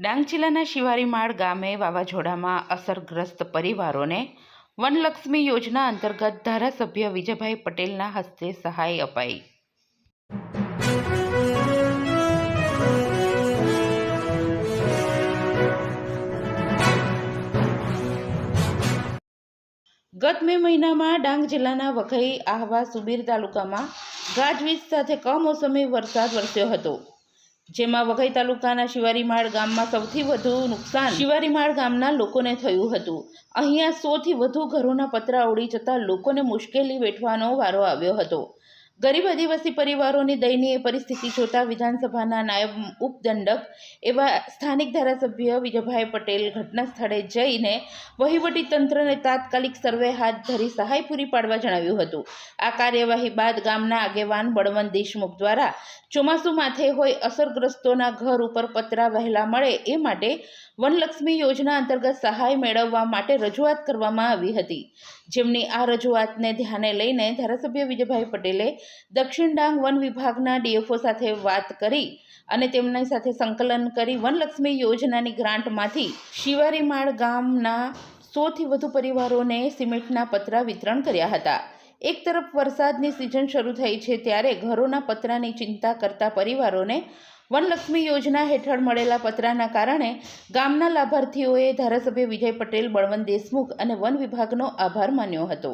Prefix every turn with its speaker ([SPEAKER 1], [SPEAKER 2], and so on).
[SPEAKER 1] ડાંગ જિલ્લાના શિવારીમાળ ગામે વાવાઝોડામાં અસરગ્રસ્ત પરિવારોને વનલક્ષ્મી યોજના અંતર્ગત ધારાસભ્ય વિજયભાઈ પટેલના હસ્તે સહાય અપાઈ. ગત મે મહિનામાં ડાંગ જિલ્લાના વઘઈ, આહવા, સુબીર તાલુકામાં ગાજવીજ સાથે કમોસમી વરસાદ વરસ્યો હતો. જેમાં વઘઈ તાલુકાના શિવારીમાળ ગામમાં સૌથી વધુ નુકસાન શિવારીમાળ ગામના લોકોને થયું હતું. અહીંયા સોથી વધુ ઘરોના પતરા ઉડી જતા લોકોને મુશ્કેલી વેઠવાનો વારો આવ્યો હતો. ગરીબ આદિવાસી પરિવારોની દયનીય પરિસ્થિતિ જોતા વિધાનસભાના નાયબ ઉપદંડક એવા સ્થાનિક ધારાસભ્ય વિજયભાઈ પટેલ ઘટના સ્થળે જઈને વહીવટી તંત્રને તાત્કાલિક સર્વે હાથ ધરી સહાય પૂરી પાડવા જણાવ્યું હતું. આ કાર્યવાહી બાદ ગામના આગેવાન બળવંત દેશમુખ દ્વારા ચોમાસું માથે હોય અસરગ્રસ્તોના ઘર ઉપર પતરા વહેલા મળે એ માટે વનલક્ષ્મી યોજના અંતર્ગત સહાય મેળવવા માટે રજૂઆત કરવામાં આવી હતી. જેમની આ રજૂઆતને ધ્યાને લઈને ધારાસભ્ય વિજયભાઈ પટેલે દક્ષિણ ડાંગ વન વિભાગના ડીએફઓ સાથે વાત કરી અને તેમની સાથે સંકલન કરી વનલક્ષ્મી યોજનાની ગ્રાન્ટમાંથી શિવારીમાળ ગામના સોથી વધુ પરિવારોને સિમેન્ટના પતરા વિતરણ કર્યા હતા. એક તરફ વરસાદની સિઝન શરૂ થઈ છે ત્યારે ઘરોના પતરાની ચિંતા કરતા પરિવારોને વનલક્ષ્મી યોજના હેઠળ મળેલા પતરાના કારણે ગામના લાભાર્થીઓએ ધારાસભ્ય વિજય પટેલ, બળવંત દેશમુખ અને વન વિભાગનો આભાર માન્યો હતો.